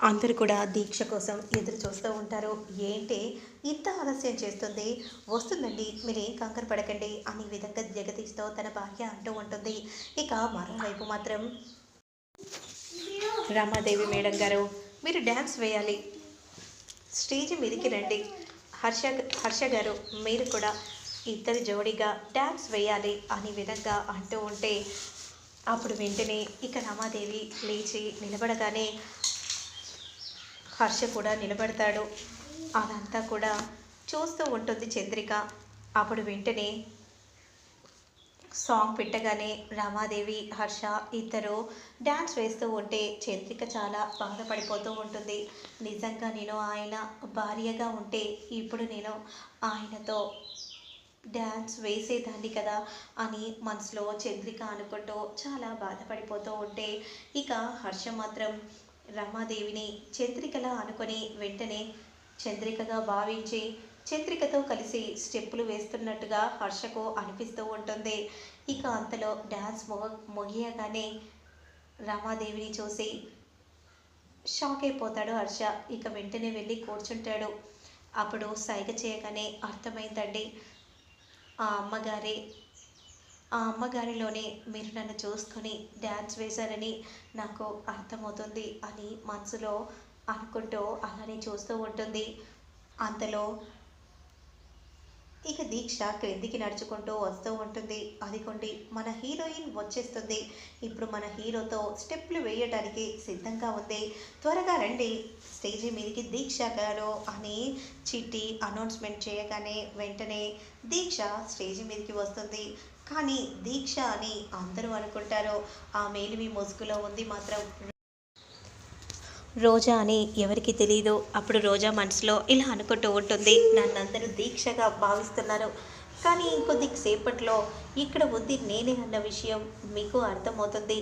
అందరూ కూడా దీక్ష కోసం ఎదురు చూస్తూ ఉంటారు. ఏంటి? ఇంత ఆలస్యం చేస్తుంది? వస్తుందండి. మీరేం కంకర పడకండి. అనే విధంగా జగదీష్తో తన భార్య అంటూ ఉంటుంది. ఇక మరోవైపు మాత్రం రమాదేవి మేడం గారు మీరు డ్యాన్స్ వేయాలి. స్టేజ్ మీదకి రండి. హర్ష హర్ష గారు మీరు కూడా ఇద్దరు జోడీగా డ్యాన్స్ వేయాలి అనే విధంగా అంటూ ఉంటే అప్పుడు వెంటనే ఇక రమాదేవి లేచి నిలబడగానే హర్ష కూడా నిలబడతాడు. అదంతా కూడా చూస్తూ ఉంటుంది చంద్రిక. అప్పుడు వెంటనే సాంగ్ పెట్టగానే రమాదేవి హర్ష ఇద్దరు డ్యాన్స్ వేస్తూ ఉంటే చంద్రిక చాలా బాధపడిపోతూ ఉంటుంది. నిజంగా నేను ఆయన భార్యగా ఉంటే ఇప్పుడు నేను ఆయనతో డ్యాన్స్ వేసేదాన్ని కదా అని మనసులో చంద్రిక అనుకుంటూ చాలా బాధపడిపోతూ ఉంటే ఇక హర్ష మాత్రం రమాదేవిని చంద్రికలా అనుకొని వెంటనే చంద్రికగా భావించి చంద్రికతో కలిసి స్టెప్పులు వేస్తున్నట్టుగా హర్షకు అనిపిస్తూ ఉంటుంది. ఇక అంతలో డ్యాన్స్ మొగ ముగియగానే రమాదేవిని చూసి షాక్ అయిపోతాడు హర్ష. ఇక వెంటనే వెళ్ళి కూర్చుంటాడు. అప్పుడు సైగ చేయగానే అర్థమైందండి. ఆ అమ్మగారి ఆ అమ్మగారిలోనే మీరు నన్ను చూసుకొని డ్యాన్స్ వేశారని నాకు అర్థమవుతుంది అని మనసులో అనుకుంటూ అలానే చూస్తూ ఉంటుంది. అంతలో ఇక దీక్ష క్రిందికి నడుచుకుంటూ వస్తూ ఉంటుంది. అదిగోండి మన హీరోయిన్ వచ్చేస్తుంది. ఇప్పుడు మన హీరోతో స్టెప్లు వేయటానికి సిద్ధంగా ఉంది. త్వరగా రండి. స్టేజీ మీదకి దీక్ష గారు అని చిట్టి అనౌన్స్మెంట్ చేయగానే వెంటనే దీక్ష స్టేజీ మీదకి వస్తుంది. కానీ దీక్ష అని అందరూ అనుకుంటారు. ఆ మేలిమి ముసుగులో ఉంది మాత్రం. రోజా అని ఎవరికి తెలియదు అప్పుడు రోజా మనసులో ఇలా అనుకుంటూ ఉంటుంది. నన్నందరూ దీక్షగా భావిస్తున్నారు. కానీ ఇంకొద్ది సేపట్లో ఇక్కడ ఉంది నేనే అన్న విషయం మీకు అర్థమవుతుంది.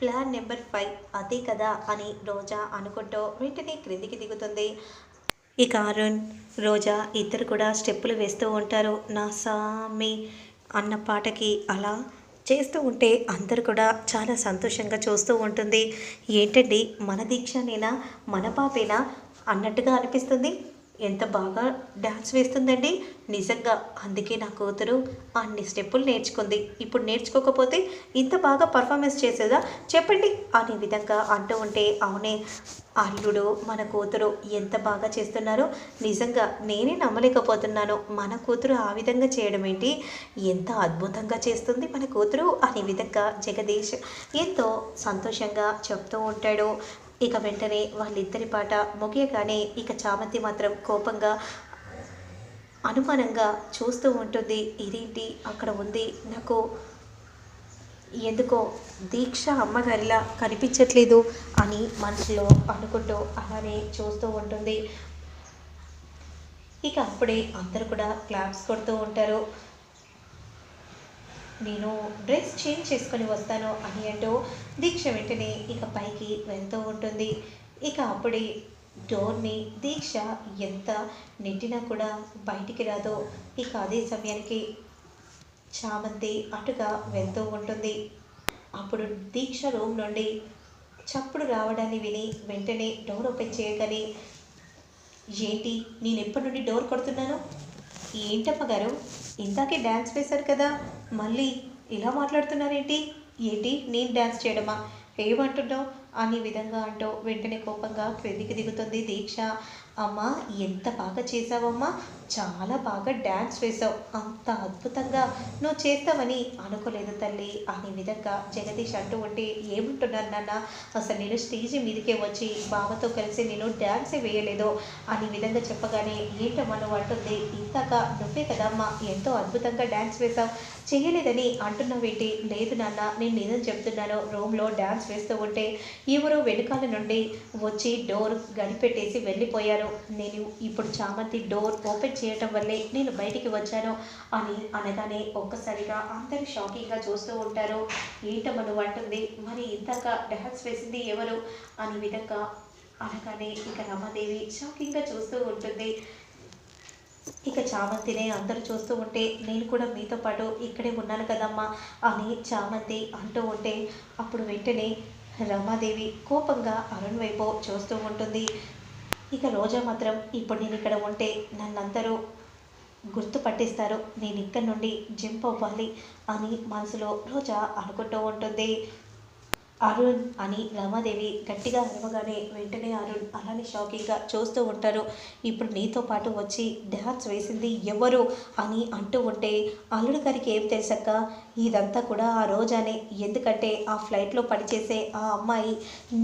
ప్లాన్ నెంబర్ ఫైవ్ అదే కదా అని రోజా అనుకుంటూ వెంటనే క్రిందికి దిగుతుంది. ఇక అరుణ్ రోజా ఇద్దరు కూడా స్టెప్పులు వేస్తూ ఉంటారు. నా సామి అన్న పాటకి అలా చేస్తూ ఉంటే అందరు కూడా చాలా సంతోషంగా చూస్తూ ఉంటుంది. ఏంటండి? మన దీక్షనేనా? మన పాపేనా? అన్నట్టుగా అనిపిస్తుంది. ఎంత బాగా డ్యాన్స్ వేస్తుందండి? నిజంగా అందుకే నా కూతురు అన్ని స్టెప్పులు నేర్చుకుంది. ఇప్పుడు నేర్చుకోకపోతే ఇంత బాగా పర్ఫార్మెన్స్ చేసేదా? చెప్పండి అనే విధంగా అంటూ ఉంటే అవునే అల్లుడు మన కూతురు ఎంత బాగా చేస్తున్నారో నిజంగా నేనే నమ్మలేకపోతున్నాను. మన కూతురు ఆ విధంగా చేయడం ఏంటి? ఎంత అద్భుతంగా చేస్తుంది మన కూతురు అనే విధంగా జగదీష్ ఎంతో సంతోషంగా చెప్తూ ఉంటాడు. ఇక వెంటనే వాళ్ళిద్దరి పాట ముగియగానే ఇక చామంతి మాత్రం కోపంగా అనుమానంగా చూస్తూ ఉంటుంది. ఇదేంటి? అక్కడ ఉంది. నాకు ఎందుకో దీక్ష అమ్మగారిలా కనిపించట్లేదు అని మనసులో అనుకుంటూ అలానే చూస్తూ ఉంటుంది. ఇక అప్పుడే అందరూ కూడా క్లాప్స్ కొడుతూ ఉంటారు. నేను డ్రెస్ చేంజ్ చేసుకొని వస్తాను అని అంటూ దీక్ష వెంటనే ఇక పైకి వెళ్తూ ఉంటుంది. ఇక అప్పుడే డోర్ని దీక్ష ఎంత నెట్టినా కూడా బయటికి రాదో. ఇక అదే సమయానికి చామంతి అటుగా వెళ్తూ ఉంటుంది. అప్పుడు దీక్ష రూమ్ నుండి చప్పుడు రావడాన్ని విని వెంటనే డోర్ ఓపెన్ చేయగానే ఏంటి? నేను ఎప్పటి నుండి డోర్ కొడుతున్నాను? ఏంటమ్మ గారు? ఇందాకే డ్యాన్స్ వేశారు కదా మళ్ళీ ఇలా మాట్లాడుతున్నారేంటి? ఏంటి? నేను డ్యాన్స్ చేయడమా? ఏమంటున్నావు? అనే విధంగా అంటూ వెంటనే కోపంగా క్రిందికి దిగుతుంది దీక్ష. అమ్మా ఎంత బాగా చేసావమ్మా చాలా బాగా డ్యాన్స్ వేసావు అంత అద్భుతంగా నువ్వు చేస్తావని అనుకోలేదు తల్లి. అనే విధంగా జగదీష్ అంటూ ఉంటే ఏముంటున్నాను నాన్న? అసలు నేను స్టేజ్ మీదకే వచ్చి బావతో కలిసి నేను డ్యాన్సే వేయలేదు. అనే విధంగా చెప్పగానే ఏంటమ్మా నువ్వు అంటుంది? ఇందాక నువ్వే కదమ్మా ఎంతో అద్భుతంగా డ్యాన్స్ వేసావు చేయలేదని అంటున్నావేంటి లేదు నాన్న నేను నిజం చెప్తున్నాను. రూమ్లో డ్యాన్స్ వేస్తూ ఉంటే ఎవరో వెనుకాల నుండి వచ్చి డోర్ గడిపెట్టేసి వెళ్ళిపోయారు. నేను ఇప్పుడు చామంతి డోర్ ఓపెన్ చేయటం వల్లే నేను బయటికి వచ్చాను అని అనగానే ఒక్కసారిగా అందరూ షాకింగ్గా చూస్తూ ఉంటారు. ఏంటమ్మ అంటుంది. మరి ఇంతగా డ్యాన్స్ వేసింది ఎవరు? అనే విధంగా అనగానే ఇక రమాదేవి షాకింగ్గా చూస్తూ ఉంటుంది. ఇక చామంతినే అందరూ చూస్తూ ఉంటే నేను కూడా మీతో పాటు ఇక్కడే ఉన్నాను కదమ్మా అని చామంతి అంటూ ఉంటే అప్పుడు వెంటనే రమాదేవి కోపంగా అరుణ్ వైపు చూస్తూ ఉంటుంది. ఇక రోజా మాత్రం ఇప్పుడు నేను ఇక్కడ ఉంటే నన్నందరూ గుర్తు పట్టిస్తారు. నేను ఇక్కడి నుండి జంప్ అవ్వాలి అని మనసులో రోజా అనుకుంటూ ఉంటుంది. అరుణ్ అని రమాదేవి గట్టిగా అరవగానే వెంటనే అరుణ్ అలానే షాకింగ్గా చూస్తూ ఉంటారు. ఇప్పుడు నీతో పాటు వచ్చి డ్యాన్స్ వేసింది ఎవరు అని అంటూ ఉంటే అల్లుడు గారికి ఏం తెలుసక్క? ఇదంతా కూడా ఆ రోజానే. ఎందుకంటే ఆ ఫ్లైట్లో పనిచేసే ఆ అమ్మాయి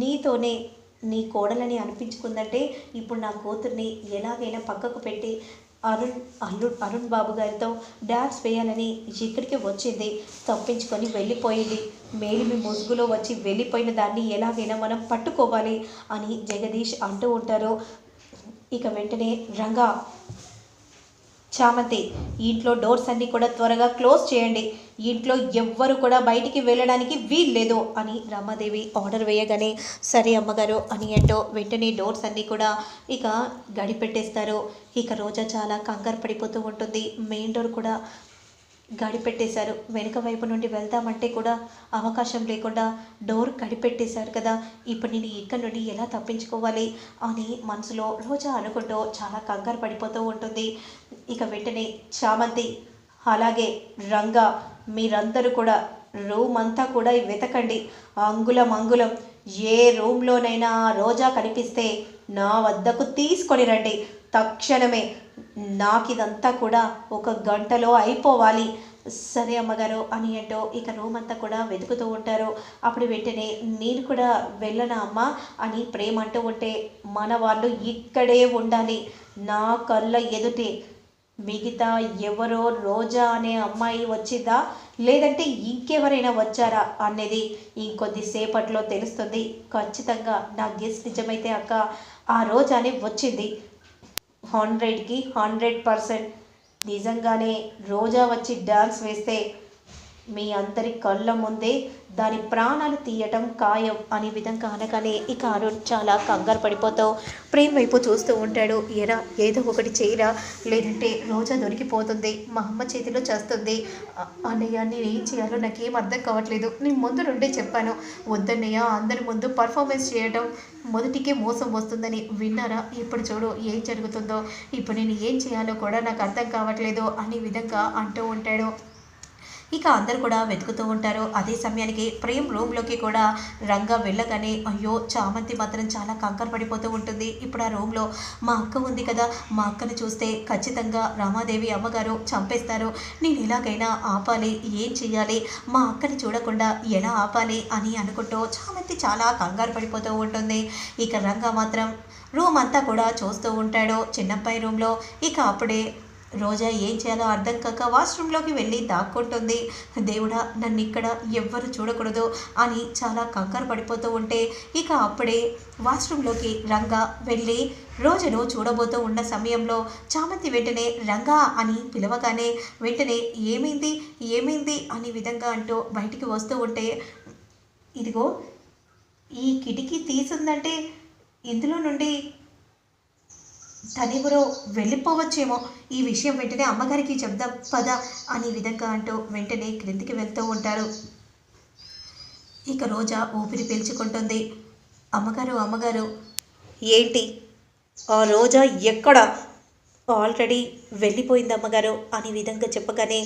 నీతోనే నీ కోడలని అనిపించుకుందంటే ఇప్పుడు నా కూతుర్ని ఎలాగైనా పక్కకు పెట్టి అరుణ్ అల్లు అరుణ్ బాబు గారితో డ్యాన్స్ వేయాలని ఇక్కడికి వచ్చింది. తప్పించుకొని వెళ్ళిపోయింది. మేలిమి ముసుగులో వచ్చి వెళ్ళిపోయిన దాన్ని ఎలాగైనా మనం పట్టుకోవాలి అని జగదీష్ అంటూ ఉంటారు. ఇక వెంటనే రంగా చామంతి ఇంట్లో డోర్స్ అన్నీ కూడా త్వరగా క్లోజ్ చేయండి. ఇంట్లో ఎవ్వరు కూడా బయటికి వెళ్ళడానికి వీల్లేదు అని రమాదేవి ఆర్డర్ వేయగానే సరే అమ్మగారు అని అంటూ వెంటనే డోర్స్ అన్నీ కూడా ఇక గడిపెట్టేస్తారు. ఇక రోజా చాలా కంగారు పడిపోతూ ఉంటుంది. మెయిన్ డోర్ కూడా గడిపెట్టేశారు. వెనుక వైపు నుండి వెళ్దామంటే కూడా అవకాశం లేకుండా డోర్ గడిపెట్టేశారు కదా. ఇప్పుడు నేను ఇక్కడి నుండి ఎలా తప్పించుకోవాలి అని మనసులో రోజా అనుకుంటూ చాలా కంగారు పడిపోతూ ఉంటుంది. ఇక వెంటనే చామంతి అలాగే రంగా మీరందరూ కూడా రూమ్ అంతా కూడా వెతకండి. అంగుళం అంగుళం ఏ రూమ్లోనైనా రోజా కనిపిస్తే నా వద్దకు తీసుకొని రండి. తక్షణమే నాకు ఇదంతా కూడా ఒక గంటలో అయిపోవాలి. సరే అమ్మగారు అని అంటూ ఇక రూమ్ అంతా కూడా వెతుకుతూ ఉంటారు. అప్పుడు వెంటనే నేను కూడా వెళ్ళనా అమ్మా అని ప్రేమ అంటూ ఉంటే మన వాళ్ళు ఇక్కడే ఉండాలి. నా కళ్ళ ఎదుటే మిగతా ఎవరో రోజా అనే అమ్మాయి వచ్చిందా? లేదంటే ఇంకెవరైనా వచ్చారా అనేది ఇంకొద్దిసేపట్లో తెలుస్తుంది. ఖచ్చితంగా నా గెస్ట్ నిజమైతే అక్క ఆ రోజానే వచ్చింది. హండ్రెడ్కి హండ్రెడ్ పర్సెంట్ నిజంగానే రోజా వచ్చి డాన్స్ వేస్తే మీ అందరి కళ్ళ ముందే దాని ప్రాణాలు తీయటం ఖాయం అనే విధంగా అనగానే ఇక అరుణ్ చాలా కంగారు పడిపోతావు ప్రేమ్ వైపు చూస్తూ ఉంటాడు. ఎరా ఏదో ఒకటి చేయరా? లేదంటే రోజా దొరికిపోతుంది. మా అమ్మ చేతిలో చేస్తుంది. అన్నయ్య నేను ఏం చేయాలో నాకేం అర్థం కావట్లేదు. నేను ముందు నుండే చెప్పాను. వద్దన్నయ్య అందరి ముందు పర్ఫార్మెన్స్ చేయడం మొదటికే మోసం వస్తుందని. విన్నారా? ఇప్పుడు చూడు ఏం జరుగుతుందో. ఇప్పుడు నేను ఏం చేయాలో కూడా నాకు అర్థం కావట్లేదు అనే విధంగా అంటూ ఉంటాడు. ఇక అందరు కూడా వెతుకుతూ ఉంటారు. అదే సమయానికి ప్రేమ్ రూమ్లోకి కూడా రంగా వెళ్ళగానే అయ్యో చామంతి మాత్రం చాలా కంకర పడిపోతూ ఉంటుంది. ఇప్పుడు ఆ రూమ్లో మా అక్క ఉంది కదా మా అక్కను చూస్తే ఖచ్చితంగా రామాదేవి అమ్మగారు చంపేస్తారు. నేను ఎలాగైనా ఆపాలి ఏం చెయ్యాలి మా అక్కని చూడకుండా ఎలా ఆపాలి అని అనుకుంటూ చామంతి చాలా కంగారు పడిపోతూ ఉంటుంది. ఇక రంగా మాత్రం రూమ్ అంతా కూడా చూస్తూ ఉంటాడు చిన్నబ్బాయి రూమ్లో. ఇక అప్పుడే రోజా ఏం చేయాలో అర్థం కాక వాష్రూమ్లోకి వెళ్ళి దాక్కుంటుంది. దేవుడా నన్ను ఇక్కడ ఎవ్వరు చూడకూడదు అని చాలా కంగారు పడిపోతూ ఉంటే ఇక అప్పుడే వాష్రూమ్లోకి రంగా వెళ్ళి రోజును చూడబోతూ ఉన్న సమయంలో చామంతి వెంటనే రంగా అని పిలవగానే వెంటనే ఏమైంది ఏమైంది అనే విధంగా అంటూ బయటికి వస్తూ ఉంటే ఇదిగో ఈ కిటికీ తీసిందంటే ఇందులో నుండి తనెవరో వెళ్ళిపోవచ్చేమో. ఈ విషయం వెంటనే అమ్మగారికి చెప్దాం పద అనే విధంగా అంటూ వెంటనే క్రిందికి వెళ్తూ ఉంటారు ఇక రోజా ఊపిరి పీల్చుకుంటుంది. అమ్మగారు అమ్మగారు ఏంటి? ఆ రోజా ఎక్కడ? ఆల్రెడీ వెళ్ళిపోయింది అమ్మగారు అనే విధంగా చెప్పగానే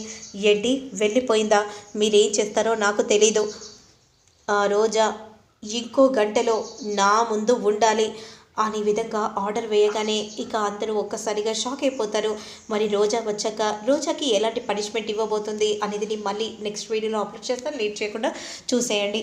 ఏంటి? వెళ్ళిపోయిందా? మీరేం చేస్తారో నాకు తెలీదు. ఆ రోజా ఇంకో గంటలో నా ముందు ఉండాలి. అనే విధంగా ఆర్డర్ వేయగానే ఇక అందరూ ఒక్కసారిగా షాక్ అయిపోతారు. మరి రోజా వచ్చాక రోజాకి ఎలాంటి పనిష్మెంట్ ఇవ్వబోతుంది అనేది మళ్ళీ నెక్స్ట్ వీడియోలో అప్లోడ్ చేస్తాను. లేట్ చేయకుండా చూసేయండి.